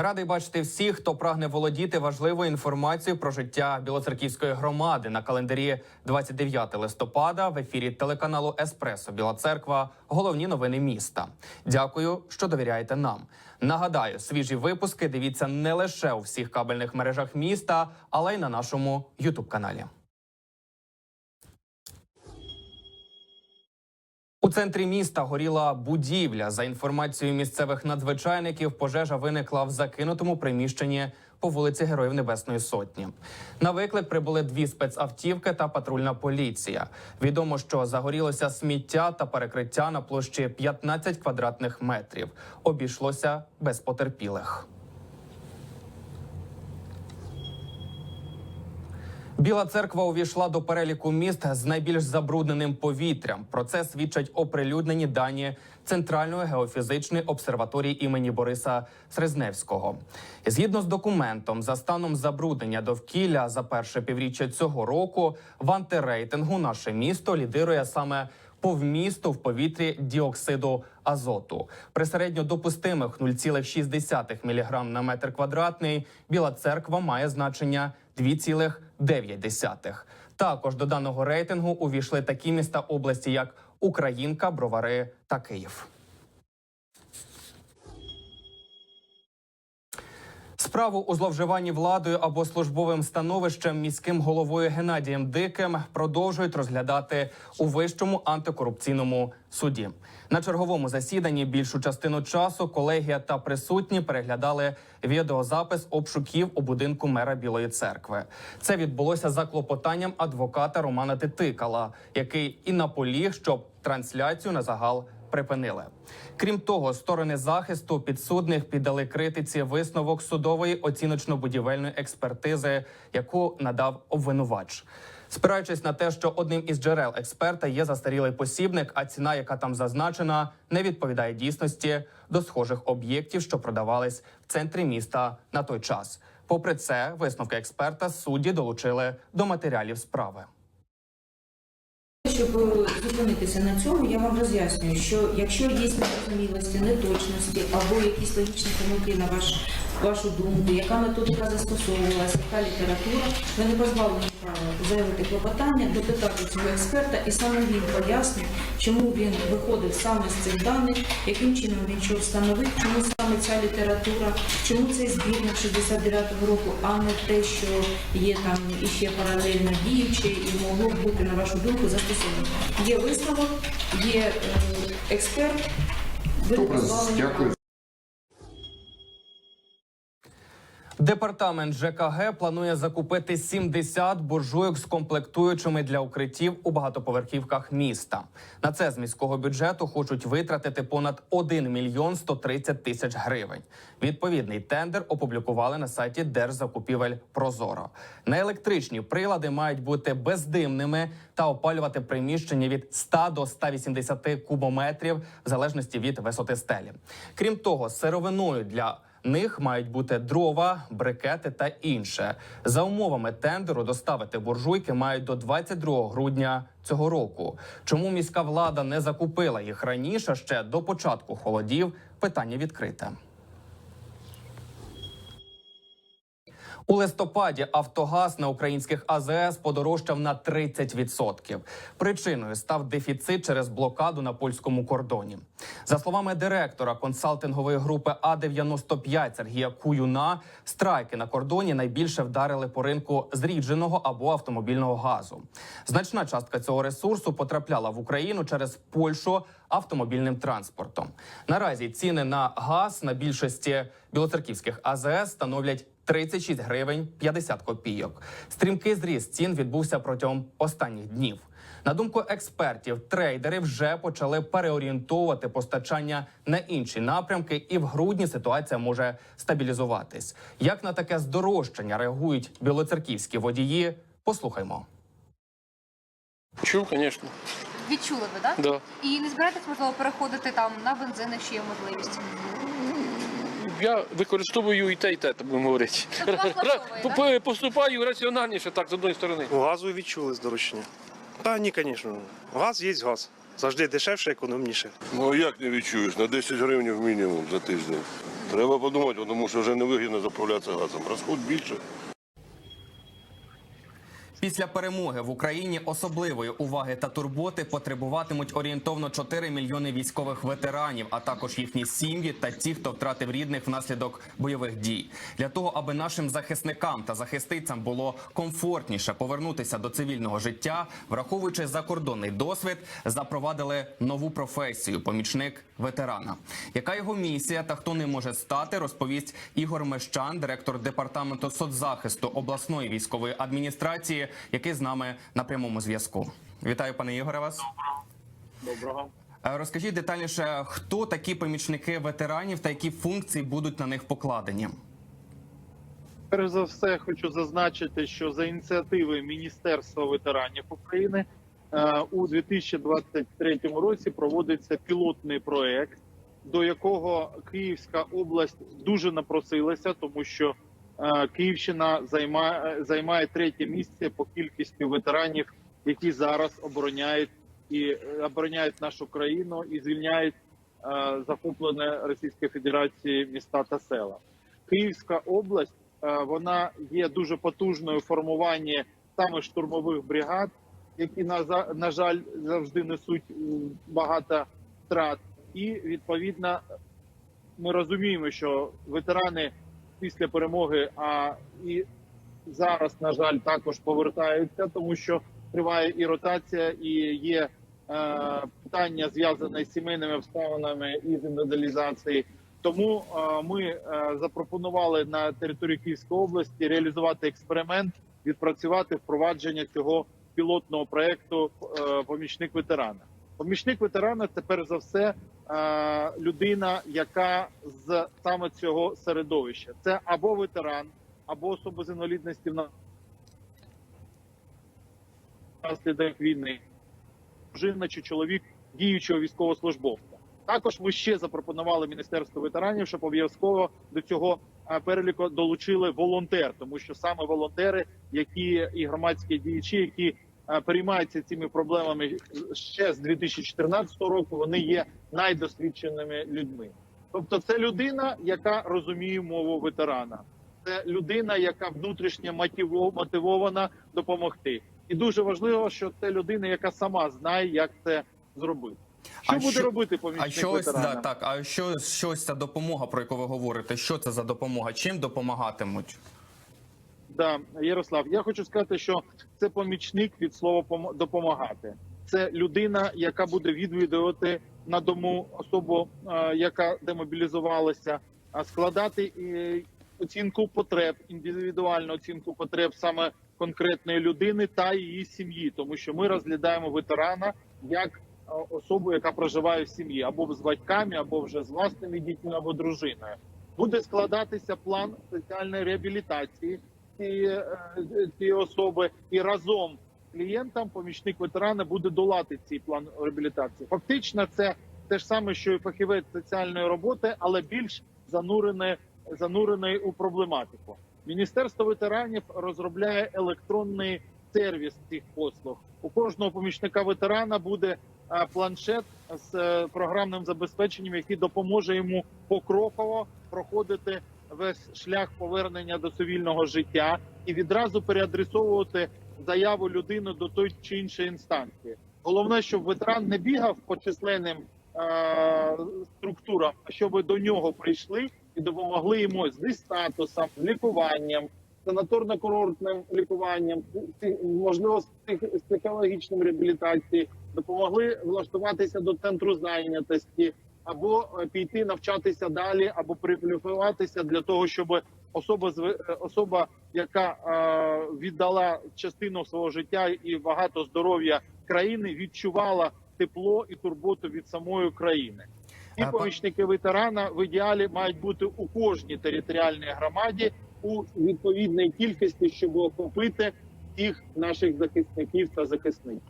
Радий бачити всіх, хто прагне володіти важливою інформацією про життя Білоцерківської громади на календарі 29 листопада в ефірі телеканалу Еспресо Біла Церква. Головні новини міста. Дякую, що довіряєте нам. Нагадаю, свіжі випуски дивіться не лише у всіх кабельних мережах міста, але й на нашому Ютуб каналі. У центрі міста горіла будівля. За інформацією місцевих надзвичайників, пожежа виникла в закинутому приміщенні по вулиці Героїв Небесної Сотні. На виклик прибули дві спецавтівки та патрульна поліція. Відомо, що загорілося сміття та перекриття на площі 15 квадратних метрів. Обійшлося без потерпілих. Біла церква увійшла до переліку міст з найбільш забрудненим повітрям. Про це свідчать оприлюднені дані Центральної геофізичної обсерваторії імені Бориса Срезневського. Згідно з документом, за станом забруднення довкілля за перше півріччя цього року в антирейтингу наше місто лідирує саме по вмісту в повітрі діоксиду азоту. При середньо допустимих 0,6 мг на метр квадратний Біла церква має значення 2,9. Також до даного рейтингу увійшли такі міста області, як Українка, Бровари та Київ. Справу у зловживанні владою або службовим становищем міським головою Геннадієм Диким продовжують розглядати у вищому антикорупційному суді. На черговому засіданні більшу частину часу колегія та присутні переглядали відеозапис обшуків у будинку мера Білої церкви. Це відбулося за клопотанням адвоката Романа Титикала, який і наполіг, щоб трансляцію на загал припинили. Крім того, сторони захисту підсудних піддали критиці висновок судової оціночно-будівельної експертизи, яку надав обвинувач. Спираючись на те, що одним із джерел експерта є застарілий посібник, а ціна, яка там зазначена, не відповідає дійсності до схожих об'єктів, що продавались в центрі міста на той час. Попри це, висновки експерта судді долучили до матеріалів справи. Щоб е, зупинитися на цьому, я вам роз'яснюю, що якщо є незрозумілості, неточності або якісь логічні помилки на ваш, вашу думку, яка методика застосовувалася, яка література, ви не позбавлені заявити клопотання, допитати цього експерта, і саме він пояснить, чому він виходив саме з цих даних, яким чином він що встановив, чому саме ця література, чому цей збірник 69-го року, а не те, що є там іще паралельно діюче і могло б бути, на вашу думку, застосовано. Є висновок, є е, експерт. Ви Добре, дякую. Департамент ЖКГ планує закупити 70 буржуйок з комплектуючими для укриттів у багатоповерхівках міста. На це з міського бюджету хочуть витратити понад 1 мільйон 130 тисяч гривень. Відповідний тендер опублікували на сайті Держзакупівель Прозоро. На електричні прилади мають бути бездимними та опалювати приміщення від 100 до 180 кубометрів в залежності від висоти стелі. Крім того, сировиною для них мають бути дрова, брикети та інше. За умовами тендеру доставити буржуйки мають до 22 грудня цього року. Чому міська влада не закупила їх раніше ще до початку холодів? Питання відкрите. У листопаді Автогаз на українських АЗС подорожчав на 30%. Причиною став дефіцит через блокаду на польському кордоні. За словами директора консалтингової групи А 95 Сергія Куюна, страйки на кордоні найбільше вдарили по ринку зрідженого або автомобільного газу. Значна частка цього ресурсу потрапляла в Україну через Польщу автомобільним транспортом. Наразі ціни на газ на більшості білоцерківських АЗС становлять 36 гривень 50 копійок. Стрімкий зріст цін відбувся протягом останніх днів. На думку експертів, трейдери вже почали переорієнтовувати постачання на інші напрямки, і в грудні ситуація може стабілізуватись. Як на таке здорожчання реагують білоцерківські водії? Послухаймо. Чув, звісно. Відчули ви, так? Да. І не збираєтесь, можливо, переходити там на бензин, якщо є можливість. Я використовую і те, і те, так будемо говорити. Ра- Поступаю раціональніше, так, з одної сторони. У газу відчули здорожчання. Та ні, звісно. Газ є газ. Завжди дешевше, економніше. Ну а як не відчуєш? На 10 гривень мінімум за тиждень. Треба подумати, тому що вже не вигідно заправлятися газом. Розход більше. Після перемоги в Україні особливої уваги та турботи потребуватимуть орієнтовно 4 мільйони військових ветеранів, а також їхні сім'ї та ті, хто втратив рідних внаслідок бойових дій. Для того, аби нашим захисникам та захисницям було комфортніше повернутися до цивільного життя, враховуючи закордонний досвід, запровадили нову професію помічник ветерана. Яка його місія та хто не може стати, розповість Ігор Мещан, директор департаменту соцзахисту обласної військової адміністрації, який з нами на прямому зв'язку. Вітаю, пане Ігоре. Вас Доброго. Е, розкажіть детальніше, хто такі помічники ветеранів та які функції будуть на них покладені. Перш за все, хочу зазначити, що за ініціативи Міністерства ветеранів України е, у 2023 році проводиться пілотний проект, до якого Київська область дуже напросилася, тому що Київщина займає, займає третє місце по кількості ветеранів, які зараз обороняють і е, обороняють нашу країну і звільняють е, захоплені Російської Федерації міста та села. Київська область е, вона є дуже потужною в формуванні саме штурмових бригад, які на, на жаль завжди несуть багато втрат. І відповідно ми розуміємо, що ветерани після перемоги, а і зараз, на жаль, також повертаються, тому що триває і ротація, і є е, питання зв'язане з сімейними обставинами і з індивідуалізації. Тому е, ми е, запропонували на території Київської області реалізувати експеримент, відпрацювати впровадження цього пілотного проекту е, помічник ветерана. Помічник ветерана це перш за все людина, яка з саме цього середовища. Це або ветеран, або особа з інвалідністю внаслідок війни, дружина чи чоловік діючого військовослужбовця. Також ми ще запропонували Міністерству ветеранів, щоб обов'язково до цього е, переліку долучили волонтер, тому що саме волонтери, які і громадські діячі, які е, переймаються цими проблемами ще з 2014 року, вони є найдосвідченими людьми. Тобто, це людина, яка розуміє мову ветерана, це людина, яка внутрішньо мотивована допомогти. І дуже важливо, що це людина, яка сама знає, як це зробити. Що А буде що- робити помічник А що ось ветерана? да, так? А що, що ось ця допомога, про яку ви говорите? Що це за допомога? Чим допомагатимуть? Да, Ярослав, я хочу сказати, що це помічник від слова допомагати. Це людина, яка буде відвідувати на дому особу, яка демобілізувалася, складати е, оцінку потреб, індивідуальну оцінку потреб саме конкретної людини та її сім'ї, тому що ми розглядаємо ветерана як особу, яка проживає в сім'ї, або з батьками, або вже з власними дітьми, або дружиною. Буде складатися план соціальної реабілітації е, цієї особи, і разом з клієнтом помічник ветерана буде долати цей план реабілітації. Фактично, це те ж саме, що і фахівець соціальної роботи, але більш занурене занурений у проблематику. Міністерство ветеранів розробляє електронний сервіс цих послуг. У кожного помічника ветерана буде е, планшет з е, програмним забезпеченням, який допоможе йому покроково проходити весь шлях повернення до цивільного життя і відразу переадресовувати заяву людини до той чи іншої інстанції. Головне, щоб ветеран не бігав по численним е- структурам, а щоб до нього прийшли і допомогли йому зі статусом, лікуванням, санаторно-курортним лікуванням, можливо, психологічним реабілітацією, допомогли влаштуватися до центру зайнятості або е, піти навчатися далі, або перекваліфікуватися для того, щоб особа е, особа, яка е, віддала частину свого життя і багато здоров'я країни, відчувала тепло і турботу від самої країни. Пан- помічники ветерана в ідеалі мають бути у кожній територіальній громаді у відповідній кількості, щоб охопити всіх наших захисників та захисниць.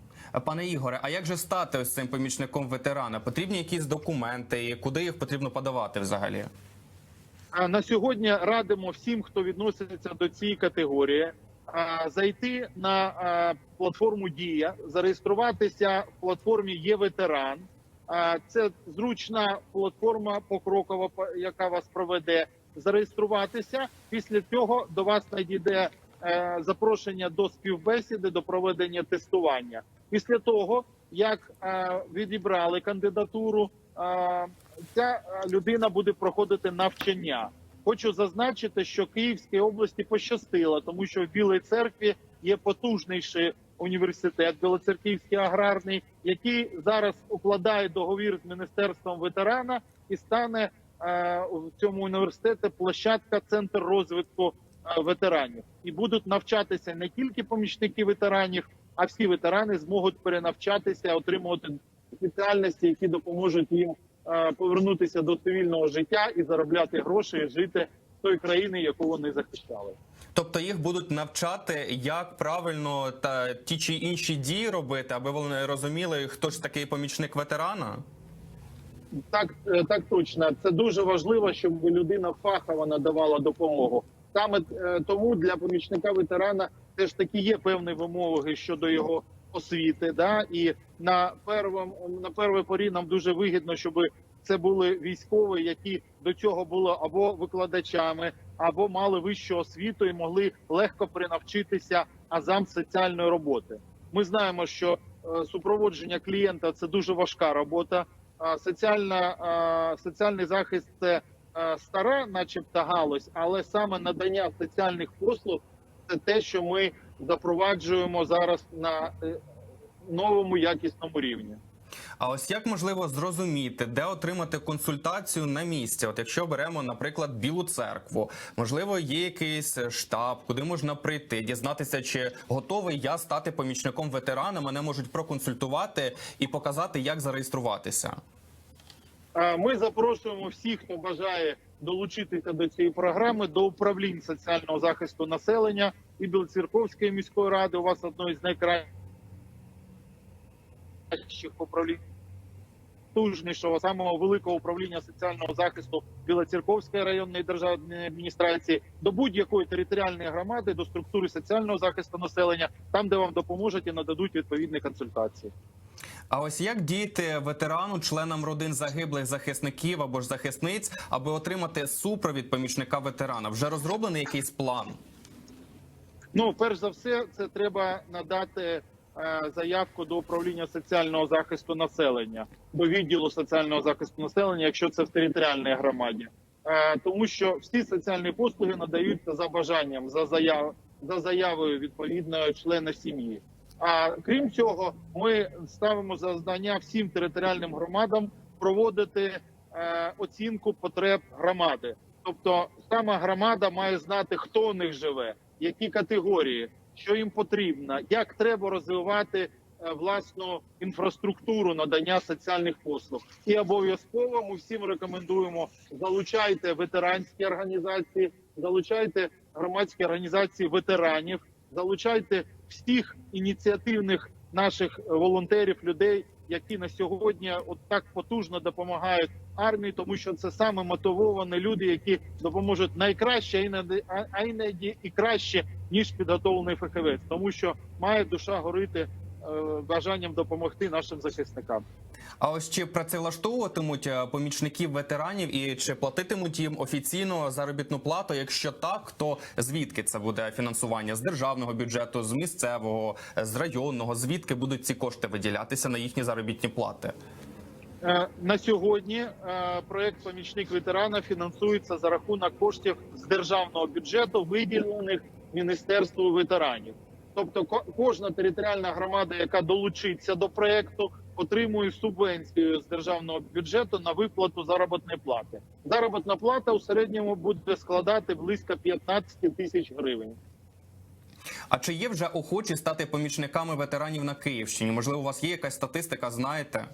Пане Ігоре, а як же стати ось цим помічником ветерана? Потрібні якісь документи, куди їх потрібно подавати взагалі? На сьогодні радимо всім, хто відноситься до цієї категорії, зайти на платформу Дія, зареєструватися в платформі Є ветеран Е, Це зручна платформа покрокова, по- яка вас проведе зареєструватися. Після цього до вас надійде е, запрошення до співбесіди, до проведення тестування. Після того, як е, відібрали кандидатуру, е, ця е, людина буде проходити навчання. Хочу зазначити, що Київській області пощастило, тому що в Білій церкві є потужніший університет, Білоцерківський аграрний, який зараз укладає договір з міністерством ветерана і стане в цьому університеті площадка центр розвитку ветеранів. І будуть навчатися не тільки помічники ветеранів, а всі ветерани зможуть перенавчатися, отримувати спеціальності, які допоможуть їм е, повернутися до цивільного життя і заробляти гроші, і жити в той країні, яку вони захищали. Тобто їх будуть навчати, як правильно та ті чи інші дії робити, аби вони розуміли, хто ж такий помічник ветерана. Так, е, так точно. Це дуже важливо, щоб людина фахово надавала допомогу. Саме е, тому для помічника ветерана теж таки є певні вимоги щодо його освіти. Да? І на первом на первій порі нам дуже вигідно, щоб це були військові, які до цього були або викладачами, або мали вищу освіту і могли легко принавчитися азам соціальної роботи. Ми знаємо, що е, супроводження клієнта це дуже важка робота. Соціальна соціальний захист це стара, начебто галузь, але саме надання соціальних послуг це те, що ми запроваджуємо зараз на е, новому якісному рівні. А ось як можливо зрозуміти, де отримати консультацію на місці? От якщо беремо, наприклад, Білу церкву, можливо, є якийсь штаб, куди можна прийти, дізнатися, чи готовий я стати помічником ветерана. Мене можуть проконсультувати і показати, як зареєструватися. Ми запрошуємо всіх, хто бажає долучитися до цієї програми, до управлінь соціального захисту населення і Білоцерковської міської ради. У вас одно із найкращих управлінь. Тужнішого самого великого управління соціального захисту Білоцерковської районної державної адміністрації до будь-якої територіальної громади, до структури соціального захисту населення, там де вам допоможуть і нададуть відповідні консультації. А ось як діяти ветерану, членам родин загиблих захисників або ж захисниць, аби отримати супровід помічника ветерана? Вже розроблений якийсь план? Ну, перш за все, це треба надати е, заявку до управління соціального захисту населення, до відділу соціального захисту населення, якщо це в територіальній громаді, е, тому що всі соціальні послуги надаються за бажанням, за заяв, за заявою відповідного члена сім'ї. А крім цього, ми ставимо завдання всім територіальним громадам проводити е, оцінку потреб громади. Тобто сама громада має знати, хто у них живе, які категорії, що їм потрібно, як треба розвивати е, власну інфраструктуру надання соціальних послуг. І обов'язково ми всім рекомендуємо залучайте ветеранські організації, залучайте громадські організації ветеранів, залучайте всіх ініціативних наших волонтерів, людей, які на сьогодні от так потужно допомагають армії, тому що це саме мотивовані люди, які допоможуть найкраще, а іноді, і краще ніж підготовлений фахівець, тому що має душа горити е, бажанням допомогти нашим захисникам. А ось чи працевлаштовуватимуть е, помічників ветеранів і чи платитимуть їм офіційно заробітну плату? Якщо так, то звідки це буде фінансування з державного бюджету, з місцевого, з районного? Звідки будуть ці кошти виділятися на їхні заробітні плати? Е, На сьогодні е, проект помічник ветерана фінансується за рахунок коштів з державного бюджету, виділених міністерству ветеранів. Тобто, ко- кожна територіальна громада, яка долучиться до проекту, отримує субвенцію з державного бюджету на виплату заробітної плати. Заробітна плата у середньому буде складати близько 15 тисяч гривень. А чи є вже охочі стати помічниками ветеранів на Київщині? Можливо, у вас є якась статистика? Знаєте?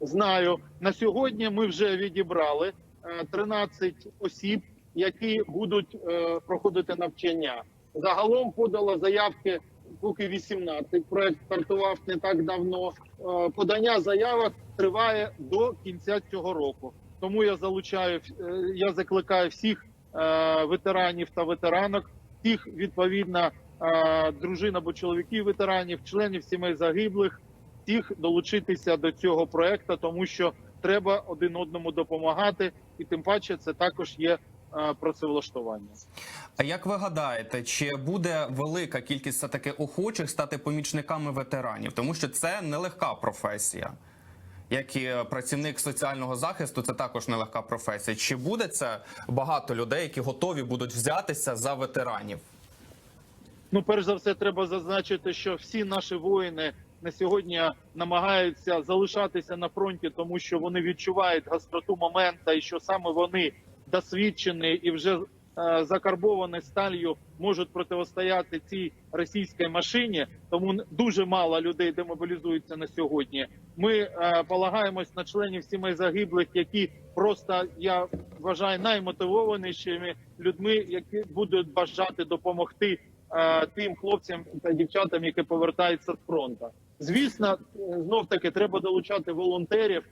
Знаю на сьогодні. Ми вже відібрали е, 13 осіб, які будуть е, проходити навчання. Загалом подало заявки поки 18. Проект стартував не так давно. Е, Подання заявок триває до кінця цього року. Тому я залучаю е, я закликаю всіх е, ветеранів та ветеранок, всіх відповідно е, дружин або чоловіків ветеранів, членів сімей загиблих всіх долучитися до цього проекту, тому що треба один одному допомагати, і тим паче це також є працевлаштування. А як ви гадаєте, чи буде велика кількість все таки охочих стати помічниками ветеранів? Тому що це нелегка професія. Як і працівник соціального захисту, це також нелегка професія. Чи буде це багато людей, які готові будуть взятися за ветеранів? Ну, перш за все, треба зазначити, що всі наші воїни на сьогодні намагаються залишатися на фронті, тому що вони відчувають гостроту моменту, і що саме вони досвідчені і вже е, закарбовані сталью можуть протистояти цій російській машині. Тому дуже мало людей демобілізуються на сьогодні. Ми е, полагаємось на членів сімей загиблих, які просто я вважаю наймотивованішими людьми, які будуть бажати допомогти е, тим хлопцям та дівчатам, які повертаються з фронту. Звісно, знов таки треба долучати волонтерів,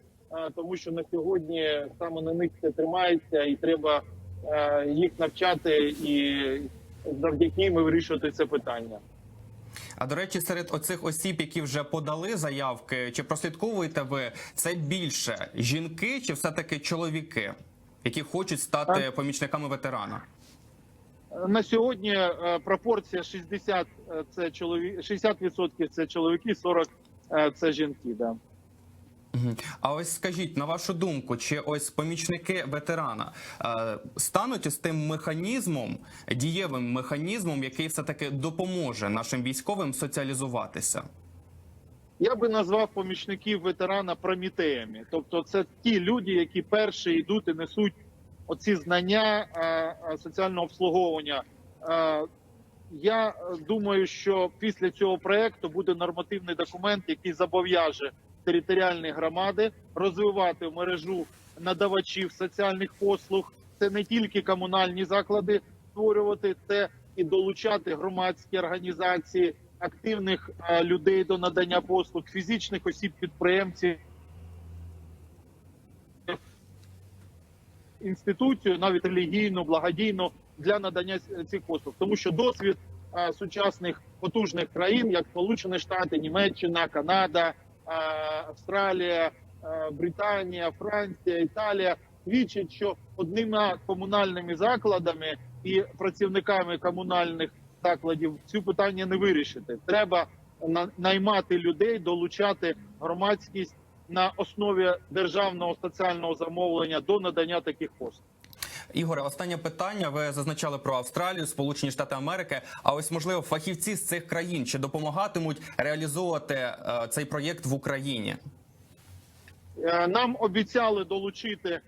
тому що на сьогодні саме на них це тримається, і треба е, їх навчати і завдяки їм вирішувати це питання. А до речі, серед оцих осіб, які вже подали заявки, чи прослідковуєте ви це більше жінки, чи все таки чоловіки, які хочуть стати помічниками ветерана? На сьогодні е, пропорція 60 е, це чоловік, 60% це чоловіки, 40 е, це жінки. Да. А ось скажіть, на вашу думку, чи ось помічники ветерана е, стануть із тим механізмом, дієвим механізмом, який все таки допоможе нашим військовим соціалізуватися? Я би назвав помічників ветерана промітеями. Тобто, це ті люди, які перші йдуть і несуть оці знання е, е, соціального обслуговування. Е, Я думаю, що після цього проекту буде нормативний документ, який зобов'яже територіальні громади розвивати мережу надавачів соціальних послуг. Це не тільки комунальні заклади створювати, це і долучати громадські організації, активних е, людей до надання послуг, фізичних осіб підприємців. Інституцію, навіть релігійну, благодійну для надання цих послуг, тому що досвід е, сучасних потужних країн, як Сполучені Штати, Німеччина, Канада, Австралія, Британія, Франція, Італія, свідчить, що одними комунальними закладами і працівниками комунальних закладів цю питання не вирішити. Треба на- наймати людей, долучати громадськість на основі державного соціального замовлення до надання таких послуг. Ігоре, останнє питання. Ви зазначали про Австралію, Сполучені Штати Америки. А ось можливо фахівці з цих країн чи допомагатимуть реалізовувати е, цей проєкт в Україні? Е, Нам обіцяли долучити е,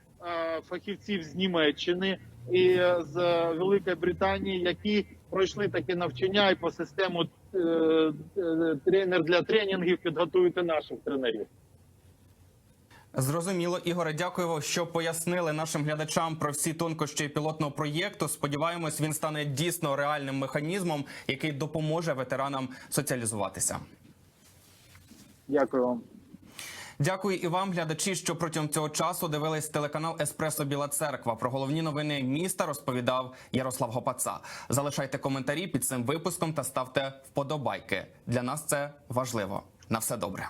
фахівців з Німеччини і з Великої Британії, які пройшли таке навчання і по систему тренер для тренінгів підготуєте наших тренерів. Зрозуміло, Ігоре, дякую, що пояснили нашим глядачам про всі тонкощі пілотного проєкту. Сподіваємось, він стане дійсно реальним механізмом, який допоможе ветеранам соціалізуватися. Дякую вам. Дякую і вам, глядачі, що протягом цього часу дивились телеканал Еспресо Біла Церква. Про головні новини міста розповідав Ярослав Гопаца. Залишайте коментарі під цим випуском та ставте вподобайки. Для нас це важливо. На все добре.